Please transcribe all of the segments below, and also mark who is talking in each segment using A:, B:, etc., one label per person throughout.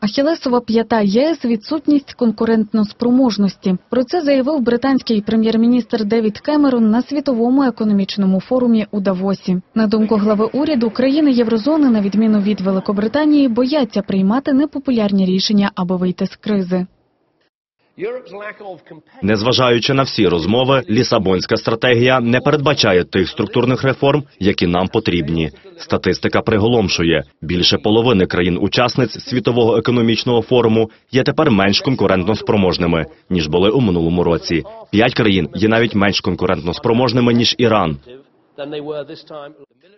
A: Ахілесова п'ята ЄС відсутність конкурентноспроможності. Про це заявив британський прем'єр-міністр Девід Кемерон на світовому економічному форумі у Давосі. На думку глави уряду, країни єврозони, на відміну від Великобританії, бояться приймати непопулярні рішення, аби вийти з кризи.
B: Незважаючи на всі розмови, Лісабонська стратегія не передбачає тих структурних реформ, які нам потрібні. Статистика приголомшує. Більше половини країн-учасниць світового економічного форуму є тепер менш конкурентно спроможними ніж були у минулому році. П'ять країн є навіть менш конкурентно спроможними ніж Іран.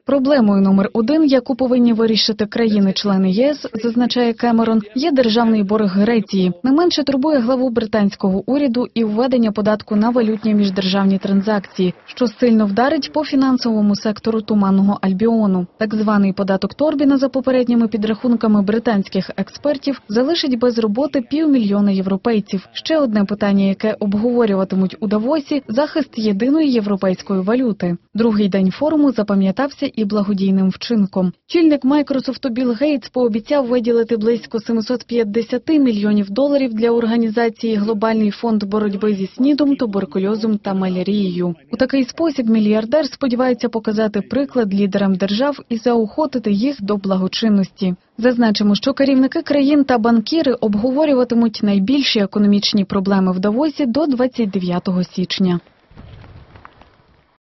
A: Проблемою номер один, яку повинні вирішити країни-члени ЄС, зазначає Кемерон, є державний борг Греції. Не менше турбує главу британського уряду і введення податку на валютні міждержавні транзакції, що сильно вдарить по фінансовому сектору туманного Альбіону. Так званий податок Торбіна, за попередніми підрахунками британських експертів, залишить без роботи півмільйона європейців. Ще одне питання, яке обговорюватимуть у Давосі – захист єдиної європейської валюти. Другий день форуму запам'ятався і благодійним вчинком. Чільник Майкрософту Білл Гейтс пообіцяв виділити близько 750 мільйонів доларів для організації Глобальний фонд боротьби зі снідом, туберкульозом та малярією. У такий спосіб мільярдер сподівається показати приклад лідерам держав і заохотити їх до благочинності. Зазначимо, що керівники країн та банкіри обговорюватимуть найбільші економічні проблеми в Давосі до 29 січня.